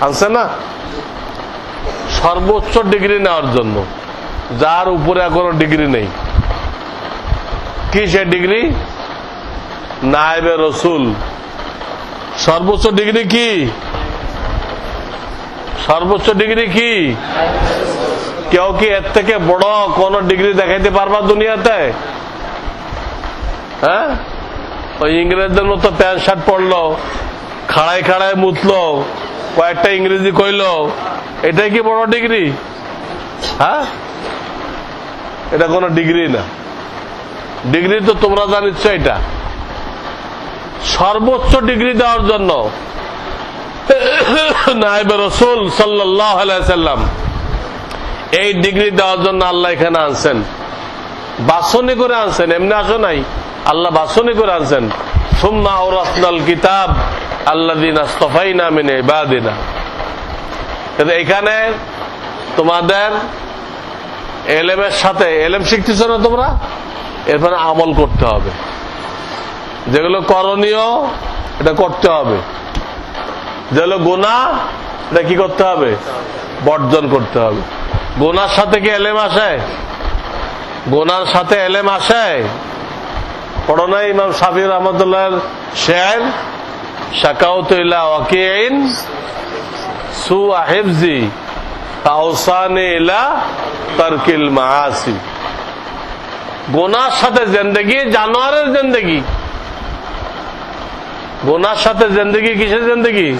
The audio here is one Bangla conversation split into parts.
আনছে না? সর্বোচ্চ ডিগ্রি নেওয়ার জন্য। যার উপরে কোনো ডিগ্রি নেই। কি সে ডিগ্রি? নায়েবে রসুল। সর্বোচ্চ ডিগ্রি কি? সর্বোচ্চ ডিগ্রি কি? কেউ কি এর থেকে বড় কোন ডিগ্রি দেখাইতে পারবা দুনিয়াতে? হ্যাঁ? ওই ইংরেজদের মতো প্যান্ট শার্ট পরলো, খাড়ায় খাড়ায় মুতলো কয়েকটা ইংরেজি কইলো এটাই কি বড় ডিগ্রি? হ্যাঁ? এটা কোনো ডিগ্রি না। ডিগ্রি তো তোমরা জানিচ্ছ এটা। সর্বোচ্চ ডিগ্রি দেওয়ার জন্য নাইবে রসুল সাল্লাম এই ডিগ্রি দেওয়ার জন্য আল্লাহ এখানে আনছেন। বাসনি করে আনছেন, এমনি আসো নাই। আল্লাহ বাসনি করে আনছেন। সুম্মা ওরাসনাল কিতাব এখানে তোমাদের এলেমের সাথে, এলেম শিখতেছ না তোমরা? এরপরে আমল করতে হবে। যেগুলো করণীয়, এটা করতে হবে। যেগুলো গোনা এটা কি করতে হবে? বর্জন করতে হবে। গোনার সাথে কি এলেম আসে? গোনার সাথে এলেম আসে? পড়ো না ইমাম সাবির রহমতুল্লাহ শের? শাকাউত ইলা ওয়াকিন সু আহিফজি তাওসানি ইলা তারকিল মাআসি। গোনার সাথে জিন্দেগি, জানোয়ারের জিন্দেগি। গোনার সাথে জিন্দেগি কিসের জিন্দেগি?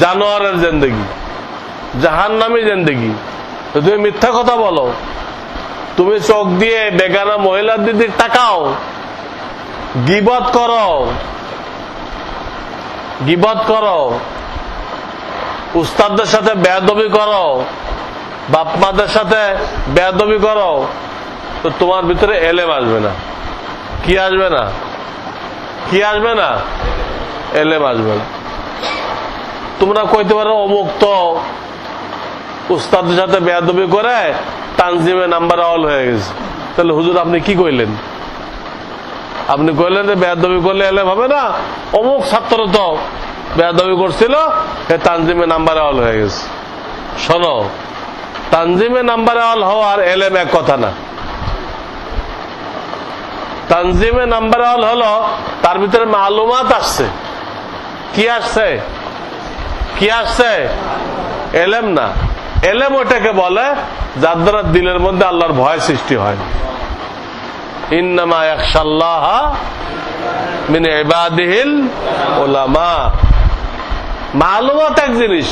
জানোয়ারের জিন্দেগি। জাহান নামি জিন্দেগি তুমি মিথ্যা কথা বলো। তুমি চোখ দিয়ে বেগানা মহিলার দিদির তাকাও। গিবত করো। গিবত করো। উস্তাদদের সাথে বেয়াদবি করো। বাপ মাদের সাথে বেয়াদবি করো। তো তোমার ভিতরে এলেম আসবে না। কি আসবে না? কি আসবে না? এলেম আসবে না। তোমরা কইতে পারো অমুক তো উস্তাদের সাথে বেয়াদবি করে তানজিমে নাম্বার অল হয়ে গেছে। তাহলে হুজুর আপনি কি কইলেন? আপনি কইলেন যে বেয়াদবি করলে এলেম হবে না? অমুক ছাত্র তো বেয়াদবি করছিল, সে তানজিমে নাম্বারে অল হয়ে গেছে। শোনো, তানজিমে নাম্বারে অল হওয়ার এলেম এক কথা না। তানজিমে নাম্বার অল হলো, তার ভিতরে মালুমাত আসছে। কি আসছে? কি আসছে? এলেম না। এলেম ওটাকে বলে যার দ্বারা দিলের মধ্যে আল্লাহর ভয় সৃষ্টি হয় মালুমাত এক জিনিস।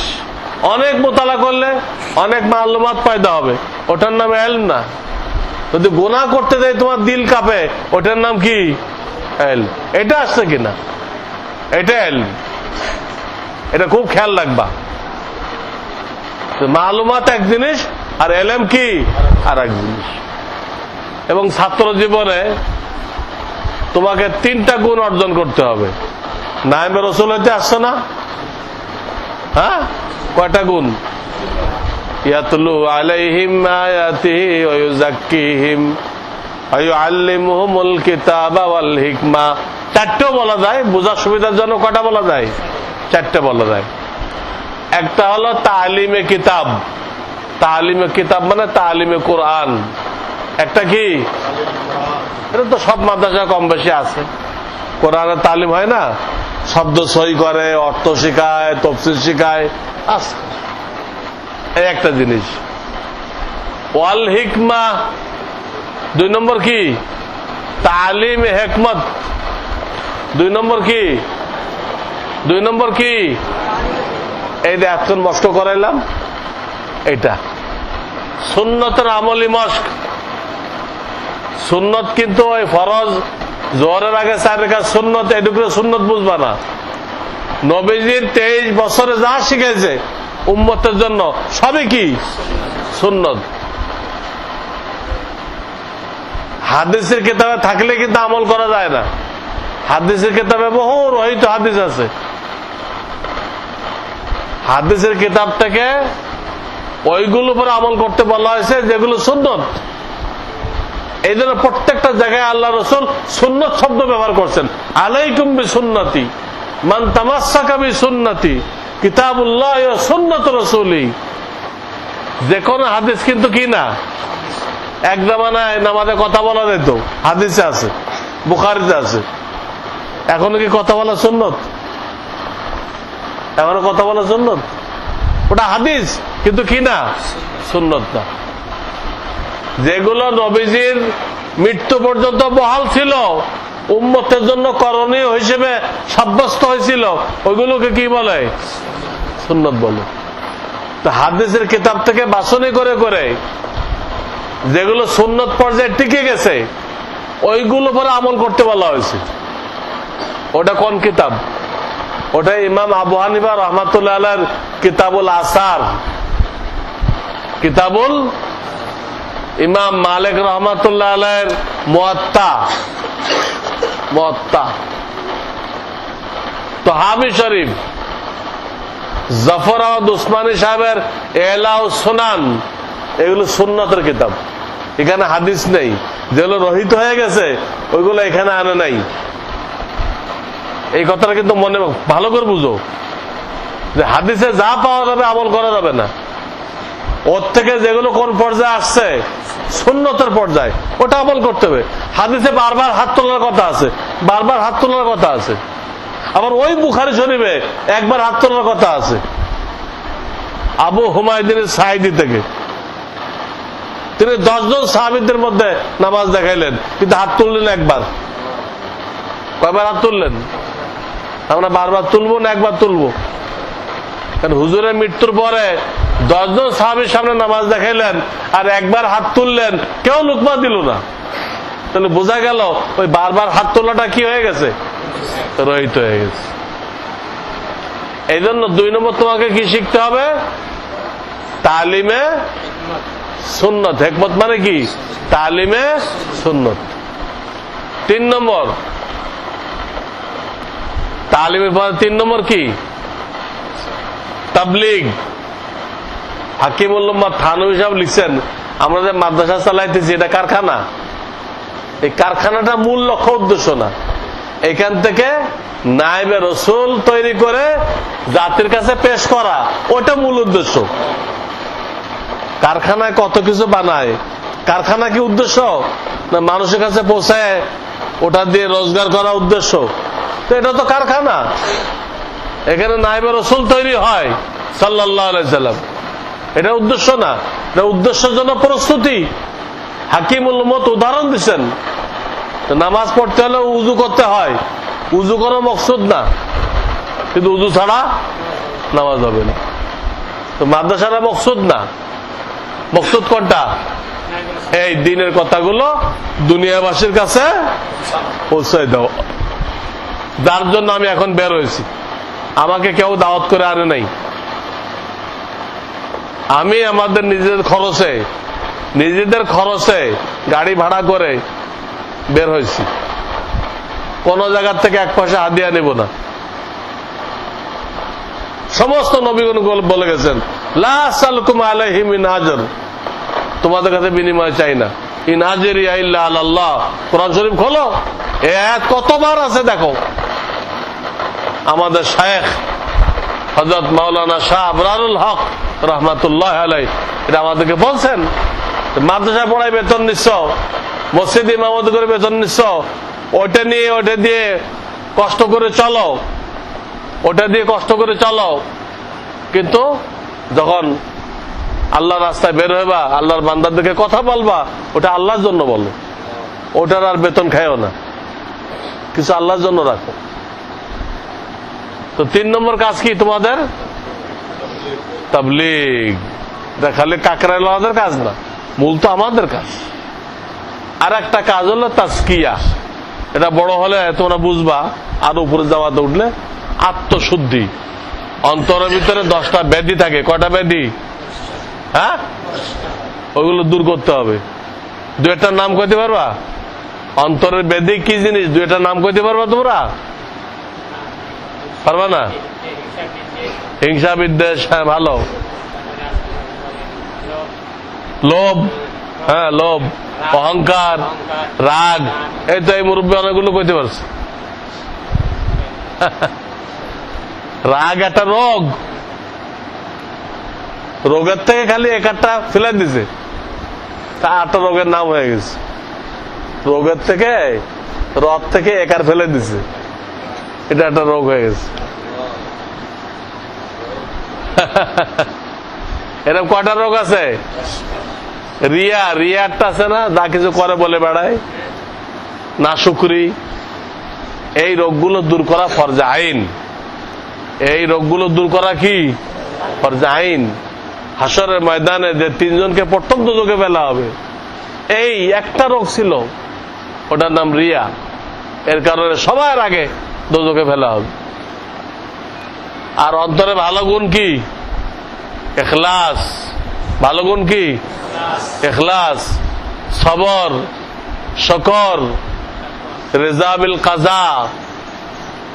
অনেক মোতালা করলে অনেক মালুমাত পয়দা হবে। ওটার নাম এলম না। যদি গোনা করতে দেয় তোমার দিল কাঁপে। ওটার নাম কি? এল এটা আসছে কিনা? এটা এল এটা খুব খেয়াল রাখবা। মালুমাত এক জিনিস আর এলেম কি? আর এক জিনিস। এবং ছাত্র জীবনে তোমাকে তিনটা গুণ অর্জন করতে হবে। নাইমে রসুল হইতে আসছে না? হ্যাঁ? কয়টা গুণ? ইয়াতলু আলাইহিম আয়াতিহি ওয়া ইউযাক্কিহিম ওয়া ইউআল্লিমুহুমুল কিতাবা ওয়াল হিকমা। চারটেও বলা যায়, বোঝার সুবিধার জন্য কটা বলা যায়? চারটে বলা যায়। একটা হলো তালিমে কিতাব। তালিমে কিতাব মানে তালিমে কোরআন। একটা কি? এটা তো সব মাদ্রাসা কম বেশি আছে। কোরআনের তালিম হয় না? শব্দ সই করে, অর্থ শিখায়, তফসিল শিখায় আছে এই একটা জিনিস। ওয়াল হিকমা। দুই নম্বর কি? তালিম হেকমত। দুই নম্বর কি? দুই নম্বর কি? এই এতক্ষণ মস্ক করাইলাম এটা সুন্নতের আমলি মস্ক। সুন্নত কিন্তু ওই ফরজ জোহরের আগে চার রেখা সুন্নত এটুকু সুন্নত বুঝবা না। নবীজির তেইশ বছরে যা শিখেছে উম্মতের জন্য, সবই কি? সুন্নত। হাদিসের কিতাবে থাকলে কিন্তু আমল করা যায় না। হাদিসের কিতাবে বহু রহিত হাদিস আছে। হাদিসের কিতাব থেকে ওইগুলো উপরে আমল করতে বলা হয়েছে যেগুলো সুন্নত। এই জন্য প্রত্যেকটা জায়গায় আল্লাহ রসুল সুন্নত শব্দ ব্যবহার করছেন। আলাইকুম বি সুন্নতি মান তামাসাকা বি সুন্নতি কিতাবুল্লাহ সুন্নত রসুলি। যে কোনো হাদিস কিন্তু কি না? এক জামানায় নামাজে কথা বলা যেত, হাদিসে আছে, বুখারিতে আছে। এখনও কি কথা বলা সুন্নত? এখনও কথা বলা সুন্নত? ওটা হাদিস, কিন্তু কি না? সুন্নত না। যেগুলো নবীজির মৃত্যু পর্যন্ত বহাল ছিল, উম্মতের জন্য করণীয় হিসেবে সাব্যস্ত হয়েছিল, ওইগুলোকে কি বলে? সুন্নত বলে। হাদিসের কিতাব থেকে বাছনি করে করে যেগুলো সুন্নত পর্যায়ে টিকে গেছে, ওইগুলো পরে আমল করতে বলা হয়েছে। ওটা কোন কিতাব? ওটা ইমাম আবু হানিফা রহমাতুল্লাহ কিতাবুল আসার। কিতাবুল ইমাম মালিক রহমাতুল্লাহ আলাইয়ের মোয়াত্তা। তো হাবি শরীফ, জফর আহমদ উসমানী সাহেবের এলাউ সুনান, এগুলো সুন্নতের কিতাব। এখানে হাদিস নেই। যেগুলো রহিত হয়ে গেছে, ওইগুলো এখানে আনে নাই। এই কথাটা কিন্তু মনে, ভালো করে বুঝো। যে হাদিসে যা পাওয়া যাবে আমল করা যাবে না। ওর থেকে যেগুলো কোন পর্যায়ে আসছে, সুন্নতের পর্যায়ে, ওটা আমল করতে হবে। হাদিসে বারবার হাত তোলার কথা আছে, বারবার হাত তোলার কথা আছে। আবার ওই বুখারি শরীফে একবার হাত তোলার কথা আছে। আবু হুমায়ুদ্দিনের সাইদি থেকে। তিনি দশজন সাহাবিদের মধ্যে নামাজ দেখাইলেন, কিন্তু হাত তুললেন একবার। কয়বার হাত তুললেন? আমরা বারবার তুলবো না, একবার তুলবো। কারণ হুজুরের মৃত্যুর পরে দশজন সাহাবির সামনে নামাজ দেখাইলেন আর একবার হাত তুললেন, কেউ লুকমা দিল না। তাহলে বোঝা গেল, ওই বারবার হাত তোলাটা কি হয়ে গেছে? রহিত হয়ে গেছে। এই জন্য দুই নম্বর তোমাকে কি শিখতে হবে? তালিমে সুন্নত। হেকমত মানে কি? তালিমে সুন্নত। তিন নম্বর। তালিমের পর তিন নম্বর কি? তাবলিগ। হাকিমুল্লাহ থানবী সাহেব লিখছেন, আমরা যে মাদ্রাসা চালাইতেছি, এটা কারখানা? এই কারখানাটা মূল লক্ষ্য উদ্দেশ্য না। এখান থেকে নাইবে রসুল তৈরি করে জাতির কাছে পেশ করা, ওটা মূল উদ্দেশ্য। কারখানায় কত কিছু বানায়? কারখানা কি উদ্দেশ্য? না মানুষের কাছে পৌঁছায় ওটা দিয়ে রোজগার করা উদ্দেশ্য? তো এটা তো কারখানা। এখানে নাইবে রসুল তৈরি হয় সাল্লাহ সাল্লাম। এটা উদ্দেশ্য না। এটা উদ্দেশ্যের জন্য প্রস্তুতি। হাকিমুল মত উদাহরণ দিচ্ছেন নামাজ পড়তে হলে উজু করতে হয়। উজু কোনো মকসুদ না। কিন্তু উজু ছাড়া নামাজ হবে না। তো মাদ্রাসাটা মকসুদ না। মকসুদ কোনটা? এই দিনের কথাগুলো দুনিয়াবাসীর কাছে পৌঁছে দাও। যার জন্য আমি এখন বের হয়েছি। আমাকে কেউ দাওয়াত করে আনে নাই। আমি আমাদের নিজেদের খরচে নিজেদের খরচে গাড়ি ভাড়া করে বের হয়েছি। কোন জায়গার থেকে এক পয়সা হাদিয়া নেব না। সমস্ত নবীগণ বলে গেছেন ইনাজর তোমাদের কাছে বিনিময় চাই না। ইনাজের আল্লাহ কোরআন শরীফ খোলো। এ কতবার আছে দেখো। আমাদের শায়েখ হজরত মাওলানা শাহ আবরারুল হক রহমাতুল্লাহ আলাই এটা আমাদেরকে বলছেন মাদ্রাসা পড়াই বেতন নিচ্ছ মসজিদ ইমামত করে বেতন নিচ্ছ ওটা নিয়ে ওটা দিয়ে কষ্ট করে চলো ওটা দিয়ে কষ্ট করে চলো। কিন্তু যখন আল্লাহ রাস্তায় বের হইবা, আল্লাহর বান্দার দিকে কথা বলবা, ওটা আল্লাহর জন্য বলো। ওটার আর বেতন খায়ও না। কিছু আল্লাহর জন্য রাখো। তো তিন নম্বর কাজ কি তোমাদের? তাবলিগ। খালি কাকরা আমাদের কাজ না, মূল তো আমাদের কাজ। আর একটা কাজ হলো তাস্কিয়া এটা বড় হলে তোমরা বুঝবা, আর উপরে যাওয়াতে উঠলে আত্মশুদ্ধি। অন্তরের ভিতরে দশটা ব্যাধি থাকে। কয়টা ব্যাধি? হ্যাঁ? ওইগুলো দূর করতে হবে। দু নাম কইতে পারবা? অন্তরের ব্যাধি কি জিনিস? দু নাম কইতে পারবা তোমরা? পারবা না? হিংসা বিদ্বেষ হ্যাঁ ভালো। লোভ হ্যাঁ লোভ, অহংকার, রাগ, এই তো এই মুরব্বী অনেকগুলো কইতে পারছে। রাগ একটা রোগ। রোগের থেকে খালি এক একটা ফেলে দিছে। তা আটটা রোগের নাম হয়ে গেছে। রোগের থেকে, রথ থেকে একার ফেলে দিছে। এটা একটা রোগ হয়ে গেছে। এরকম কয়টা রোগ আছে? রিয়া, রিয়ারটা আছে না? যা কিছু করে বলে বেড়ায়। না শুকরি। এই রোগগুলো দূর করা ফরজা আইন। এই রোগগুলো দূর করা কি? ফরজা আইন। হাসরের ময়দানে যে তিনজনকে প্রত্যন্ত দুজকে ফেলা হবে। এই একটা রোগ ছিল, ওটার নাম রিয়া। এর কারণে সবার আগে দুজকে ফেলা হবে। আর অন্তরে ভালো গুণ কি? এখলাস। ভালো গুণ কি? এখলাস। সবর, শকর রেজাবিল কাজা,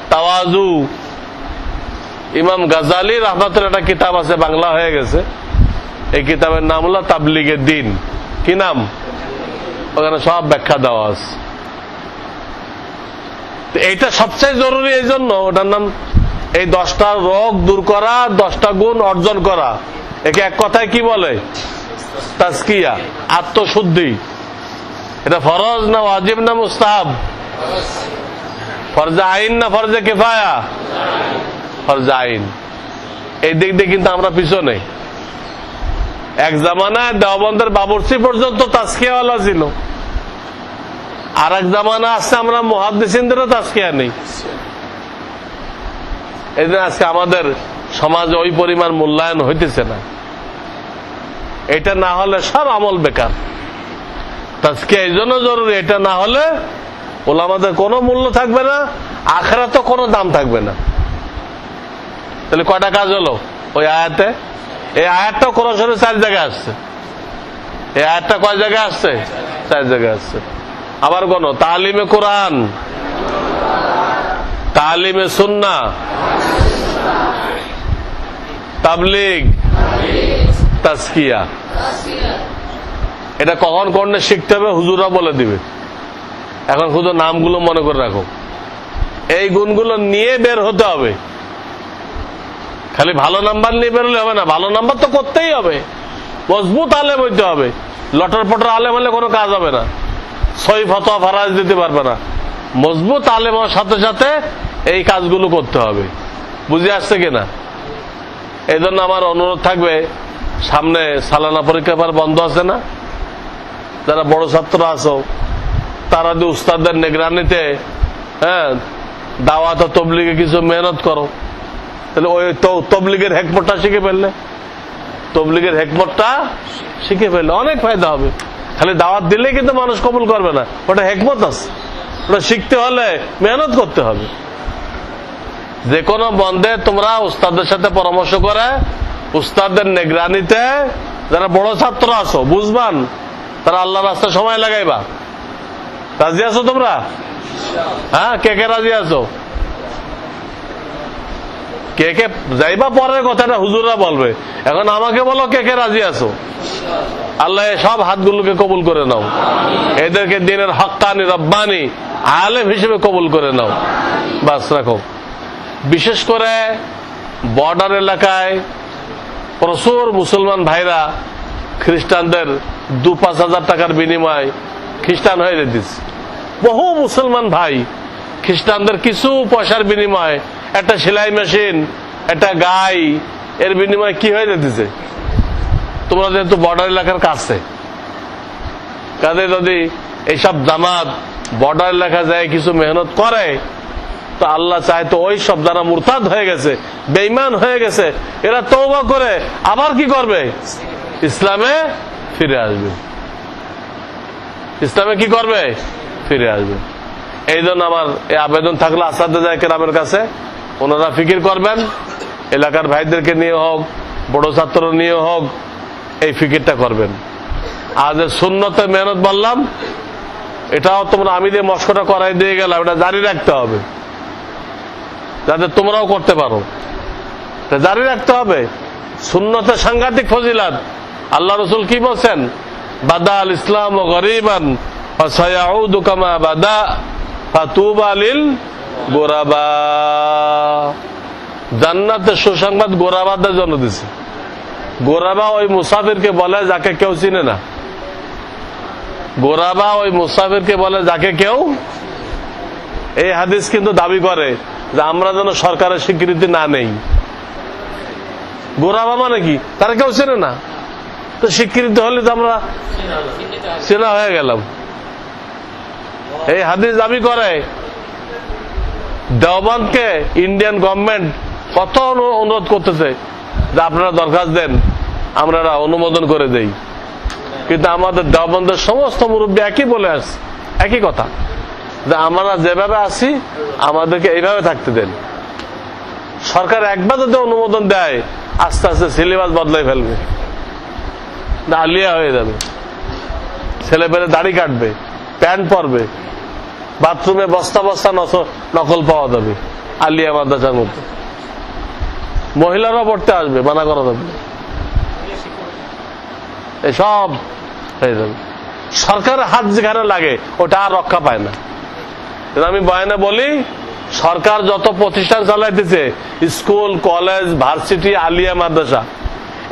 তাওয়াজু। ইমাম গাজালি রহমাতের একটা কিতাব আছে, বাংলা হয়ে গেছে। এই কিতাবের নাম হলো তাবলিগের দিন। কি নাম? ওখানে সব ব্যাখ্যা দেওয়া আছে। এইটা সবচেয়ে জরুরি এই জন্য ওটার নাম এই দশটা রোগ দূর করা, দশটা গুণ অর্জন করা। একে এক কথায় কি বলে? তাস্কিয়া আত্মশুদ্ধি। এটা ফরজ না ওয়াজিব না মুস্তাহাব? ফরজা আইন না ফরজে কেফায়া? ফরজা আইন। এই দিক দিয়ে কিন্তু আমরা পিছনে। এক জামানায় দেওবন্দের বাবরসি পর্যন্ত তাস্কিয়াওয়ালা ছিল। আর এক জামানা আসছে আমরা মহাদিসিনদেরও তাস্কিয়া নেই এই জন্য আজকে আমাদের সমাজে ওই পরিমাণ মূল্যায়ন হইতেছে না। এটা না হলে সব আমল বেকার। তাজকে এই জন্য জরুরি, এটা না হলে ওলামাদের কোনো মূল্য থাকবে না আখেরা তো কোনো দাম থাকবে না। তাহলে কয়টা কাজ হলো? ওই আয়াতে? এই আয়াতটা কোরআন শরীফ চার জায়গায় আসছে। এই আয়াতটা কয় জায়গায় আসছে? চার জায়গায় আসছে। আবার কোন তালিমে কোরআন, তালিমে সুন্না, তাবলিগ তাস্কিয়া এটা কখন করলে শিখতে হবে হুজুরা বলে দিবে। এখন শুধু নামগুলো মনে করে রাখো। এই গুণগুলো নিয়ে বের হতে হবে। খালি ভালো নাম্বার নিয়ে বেরোলে হবে না, ভালো নাম্বার তো করতেই হবে। মজবুত আলেম হইতে হবে। লটর পটর আলেম হলে কোনো কাজ হবে না। সই ফতোয়া ফারাজ দিতে পারবে না। মজবুত আলেম হওয়ার সাথে সাথে এই কাজগুলো করতে হবে। বুঝে আসছে কিনা? এই জন্য আমার অনুরোধ থাকবে, সামনে সালানা পরীক্ষা এবার বন্ধ আছে না? যারা বড় ছাত্র আছো, তারা যদি উস্তাদের নিগরানিতে হ্যাঁ দাওয়াত তবলিগে কিছু মেহনত করো, তাহলে ওই তবলিগের হেকমতটা শিখে ফেললে। তবলিগের হেকমতটা শিখে ফেললে অনেক ফায়দা হবে। খালি দাওয়াত দিলে কিন্তু মানুষ কবুল করবে না। ওটা হেকমত আছে। ওটা শিখতে হলে মেহনত করতে হবে। যে কোনো বন্ধে তোমরা উস্তাদের সাথে পরামর্শ করে উস্তাদের নিগরানিতে যারা বড় ছাত্র আছো, বুঝবান, তারা আল্লাহ রাস্তায় সময় লাগাইবা। রাজি আছো তোমরা? হ্যাঁ কে কে রাজি আছো? কে কে যাইবা পরের কথাটা হুজুররা বলবে। এখন আমাকে বলো কে কে রাজি আছো? আল্লাহ সব হাতগুলোকে কবুল করে নাও। এদেরকে দিনের হক্কানি, রব্বানি, আলেম হিসেবে কবুল করে নাও। বাস রাখো। বিশেষ করে বর্ডার এলাকায় প্রচুর মুসলমান ভাইরা খ্রিস্টানদের দু পাঁচ হাজার টাকার বিনিময় খ্রিস্টান হয়ে যেতেছে। বহু মুসলমান ভাই খ্রিস্টানদের কিছু পয়সার বিনিময় একটা সেলাই মেশিন, একটা গাই, এর বিনিময়ে কি হয়ে যেতেছে? তোমরা যেহেতু বর্ডার এলাকার কাছে, কাজে যদি এইসব জামাত বর্ডার এলাকা যায়, কিছু মেহনত করে, তো আল্লাহ চায় তো ওই সব যারা মুরতাদ হয়ে গেছে বেইমান হয়ে গেছে, এরা তৌবা করে, আবার কি করবে? ইসলামে ফিরে আসবে। ইসলামে কি করবে? ফিরে আসবে। এই জন্য আমার এই আবেদন থাকল আসাদে কেরামের কাছে ওনারা ফিকির করবেন, এলাকার ভাইদেরকে নিয়ে হোক, বড় ছাত্র নিয়ে হোক, এই ফিকিরটা করবেন। আজ শূন্যতে মেহনত বললাম, এটাও তোমরা আমি যে মস্কটা করাই দিয়ে গেলাম, এটা জারি রাখতে হবে। যাতে তোমরাও করতে পারো। জারি রাখতে হবে। শূন্যতে সাংঘাতিক ফজিলাত। আল্লাহ রসুল কি বলছেন? বাদা আল ইসলাম ও গরিবান কামা বাদা, ফাতুবা লিল গোরাবা। জান্নাতে সুসংবাদ গোরাবাদের জন্য দিছে। গোরাবা ওই মুসাফিরকে বলে, যাকে কেউ চিনে না। গোরাবা ওই মুসাফিরকে বলে, যাকে কেউ? এই হাদিস কিন্তু দাবি করে যে আমরা যেন সরকারের স্বীকৃতি না নেই। গোরাবা মানে কি? তারা কেউ চেনে না। তো স্বীকৃতি হলে তো আমরা চেনা হয়ে গেলাম। এই হাদিস দাবি করে, দেওবন্দকে ইন্ডিয়ান গভর্নমেন্ট কত অনু- অনুরোধ করতেছে যে আপনারা দরখাস্ত দেন আমরা অনুমোদন করে দেই। কিন্তু আমাদের দেওবন্দের সমস্ত মুরব্বী একই বলে আসছে, একই কথা। যে আমরা যেভাবে আছি, আমাদেরকে এইভাবে থাকতে দেন। সরকার একবার যদি অনুমোদন দেয়, আস্তে আস্তে সিলেবাস বদলাই ফেলবে। আলিয়া হয়ে যাবে। ছেলে পেলে দাড়ি কাটবে, প্যান্ট পরবে, বাথরুমে বস্তা বস্তা নকল পাওয়া যাবে, আলিয়া মাদ্রাসার মধ্যে মহিলারাও পড়তে আসবে, মানা করা যাবে এসব হয়ে যাবে। সরকারের হাত যেখানে লাগে, ওটা আর রক্ষা পায় না। আমি বয়ানে বলি, সরকার যত প্রতিষ্ঠান চালাইতেছে, স্কুল, কলেজ, ভার্সিটি, আলিয়া মাদ্রাসা,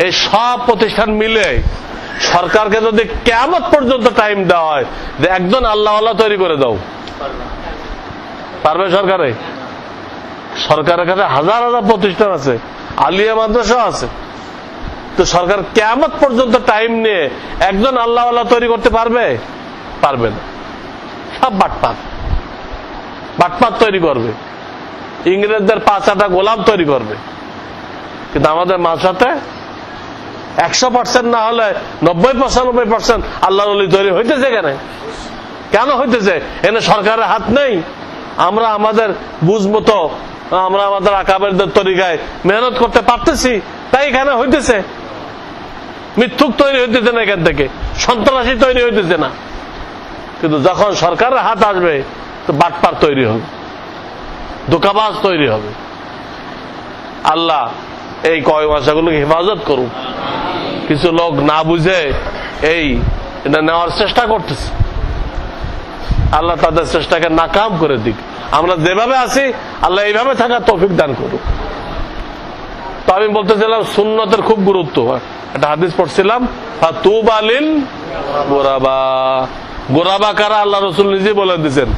এই সব প্রতিষ্ঠান মিলে সরকারকে যদি কেমন পর্যন্ত টাইম দেওয়া হয়, যে একজন আল্লাহ আল্লাহ তৈরি করে দাও। পারবে সরকারে? সরকারের কাছে হাজার হাজার প্রতিষ্ঠান আছে, আলিয়া মাদ্রাসা আছে। তো সরকার কেমন পর্যন্ত টাইম নিয়ে একজন আল্লাহ আল্লাহ তৈরি করতে পারবে? পারবে না। সব বাটপাত। বাটপাত তৈরি করবে। ইংরেজদের পাঁচাটা গোলাম তৈরি করবে। কিন্তু আমাদের মাসাতে একশো পার্সেন্ট না হলে নব্বই পঁচানব্বই পার্সেন্ট আল্লাহ তৈরি হইতেছে কেন? কেন হইতেছে? এনে সরকারের হাত নেই। আমরা আমাদের বুঝ মতো আমরা আমাদের আকাবেরদের তরিকায় মেহনত করতে পারতেছি, তাই এখানে হইতেছে। মিথ্যুক তৈরি হইতেছে না এখান থেকে, সন্ত্রাসী তৈরি হইতেছে না। কিন্তু যখন সরকারের হাত আসবে, তো বাটপার তৈরি হবে, দোকাবাজ তৈরি হবে। আল্লাহ এই কয় মাসাগুলোকে হেফাজত করুক। কিছু লোক না বুঝে এই এটা নেওয়ার চেষ্টা করতেছে। আল্লাহ তাদের চেষ্টাকে নাকাম করে দিক। আমরা যেভাবে আছি, আল্লাহ এইভাবে থাকা তৌফিক দান করুক। তো আমি বলতেছিলাম, সুন্নতের খুব গুরুত্ব একটা হাদিস পড়ছিলাম গোরাবা। কারা? আল্লাহ রসুল নিজে বলে দিচ্ছেন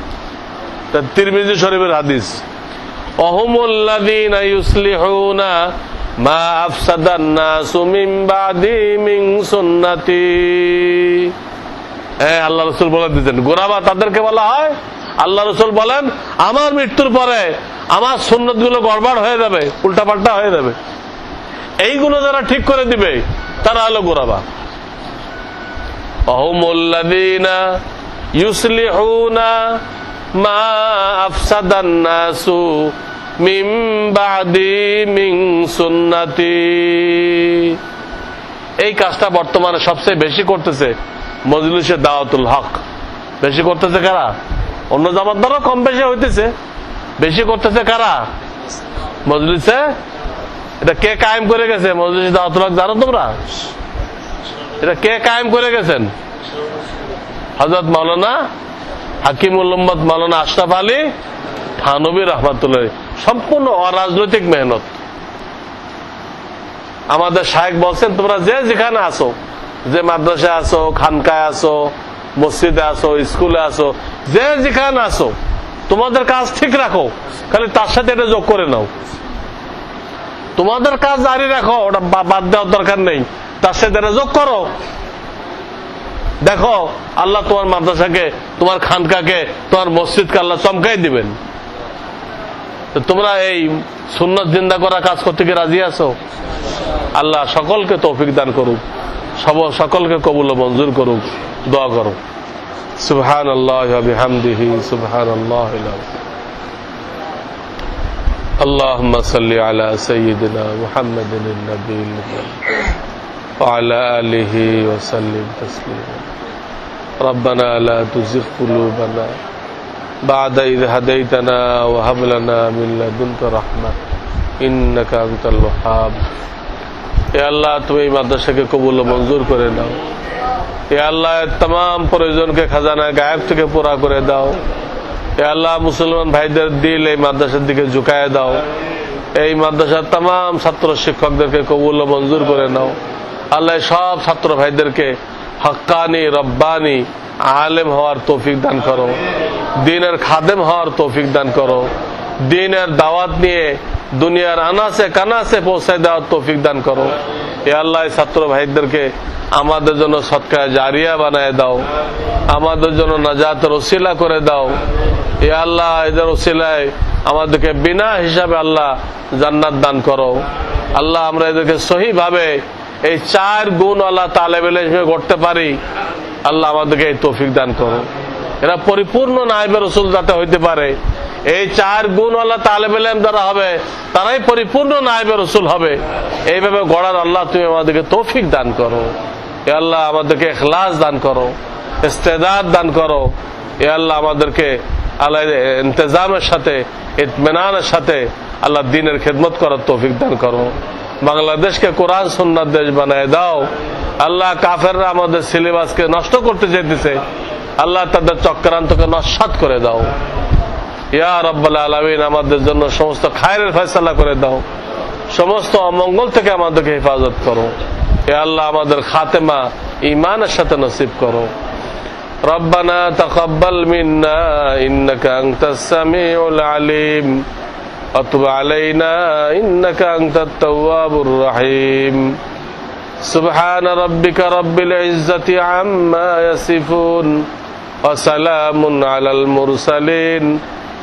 তিরমিজি শরীফের হাদিস। অহমুল্লাদিন মা আফসাদান নাসু মিন বাদি মিন সুন্নতি। হ্যাঁ আল্লাহ রসুল বলে দিচ্ছেন গোরাবা তাদেরকে বলা হয়, আল্লাহ রসুল বলেন, আমার মৃত্যুর পরে আমার সুন্নতগুলো গড়বড় হয়ে যাবে, উল্টাপাল্টা হয়ে যাবে। এইগুলো যারা ঠিক করে দিবে, তারা হলো গোরাবা। অহমুল্লাদিনা ইউসলিহুনা মা আফসাদান নাসু মিন বাদি মিন সুন্নতি। এই কাজটা বর্তমানে সবচেয়ে বেশি করতেছে। মজলিসে দাওয়াতুল হক। বেশি করতেছে কারা? অন্য জামাত দ্বারা কম বেশি হইতেছে। বেশি করতেছে কারা? মজলিসে? এটা কে কায়েম করে গেছে? মজলিসে দাওয়াতুল হক জানো তোমরা? এটা কে কায়েম করে গেছেন? হজরত মৌলানা হাকিমুল উম্মদ মৌলানা আশরাফ আলী থানবী রহমাতুল্লাহ সম্পূর্ণ অরাজনৈতিক মেহনত। আমাদের শাহেক বলছেন, তোমরা যে যেখানে আসো যে মাদ্রাসায় আসো খানকায় আসো মসজিদে আসো স্কুলে আসো যে যেখানে আসো তোমাদের কাজ ঠিক রাখো, খালি তার সাথে এটা যোগ করে নাও। তোমাদের কাজ জারি রাখো, ওটা বাদ দেওয়ার দরকার নেই, তার সাথে এটা যোগ করো। দেখো, আল্লাহ তোমার মাদ্রাসাকে, তোমার খানকাকে, তোমার মসজিদকে আল্লাহ চমকাই দিবেন। তোমরা এই সুন্নত জিন্দা করা কাজ করতে কি রাজি আছো? আল্লাহ সকলকে তৌফিক দান করুক। সব সকলকে কবুল ও মঞ্জুর করুক দোয়া করুক সুবহান আল্লাহ বিহামদিহি সুবহান আল্লাহ اللهم صل على سيدنا محمد النبي الأمي وعلى آله وسلم تسليما ربنا لا تزغ قلوبنا بعد إذ هديتنا وهب لنا من لدنك رحمة إنك أنت الوهاب এ আল্লাহ, তুমি এই মাদ্রাসাকে কবুল মঞ্জুর করে দাও। এ আল্লাহ তাম প্রয়োজনকে খাজানা গায়েব থেকে পুরা করে দাও। এ আল্লাহ, মুসলমান ভাইদের দিল এই মাদ্রাসার দিকে ঝুঁকায় দাও। এই মাদ্রাসার তাম ছাত্র শিক্ষকদেরকে কবুল মঞ্জুর করে নাও। আল্লাহ সব ছাত্র ভাইদেরকে হক্কানি রব্বানি, আলেম হওয়ার তৌফিক দান করো। দিনের খাদেম হওয়ার তৌফিক দান করো। দিনের দাওয়াত নিয়ে দুনিয়ার আনাসে কানাসে পৌঁছায় দেওয়ার তৌফিক দান করো। এ আল্লাহ ছাত্র ভাইদেরকে আমাদের জন্য সৎকার জারিয়া বানায় দাও। আমাদের জন্য নাজাতের রসিলা করে দাও। এ আল্লাহ এদের ওসিলায় আমাদেরকে বিনা হিসাবে আল্লাহ জান্নাত দান করো। আল্লাহ, আমরা এদেরকে সহিভাবে এই চার গুণ আল্লাহ তালেবেলে হিসেবে করতে পারি। আল্লাহ আমাদেরকে এই তৌফিক দান করো। এরা পরিপূর্ণ নাইবের রসুল যাতে হইতে পারে। এই চার গুণ আল্লাহ তালেবেলেম যারা হবে, তারাই পরিপূর্ণ নাইবের রসুল হবে। এইভাবে গড়ার আল্লাহ তুমি আমাদেরকে তৌফিক দান করো। এ আল্লাহ আমাদেরকে এখলাস দান করো, ইস্তেদাদ দান করো। এ আল্লাহ আমাদেরকে আল্লাহ ইন্তজামের সাথে, ইতমেনানের সাথে আল্লাহ দিনের খেদমত করার তৌফিক দান করো। বাংলাদেশকে কোরআন সন্ন্যার দেশ বানায় দাও। আল্লাহ কাফেররা আমাদের সিলেবাসকে নষ্ট করতে যেতেছে। আল্লাহ তাদের চক্রান্তকে নস্বাত করে দাও। ইয়া রব্বাল আলমিন আমাদের জন্য সমস্ত খায়ের ফয়সালা করে দাও সমস্ত অমঙ্গল থেকে আমাদেরকে হেফাজত করো এ আল্লাহ আমাদের খাতেমা ইমানের সাথে নসিব করো ربنا تقبل منا إنك أنت السميع العليم وتب علينا إنك أنت التواب الرحيم سبحان ربك رب العزة عما يصفون وسلام على المرسلين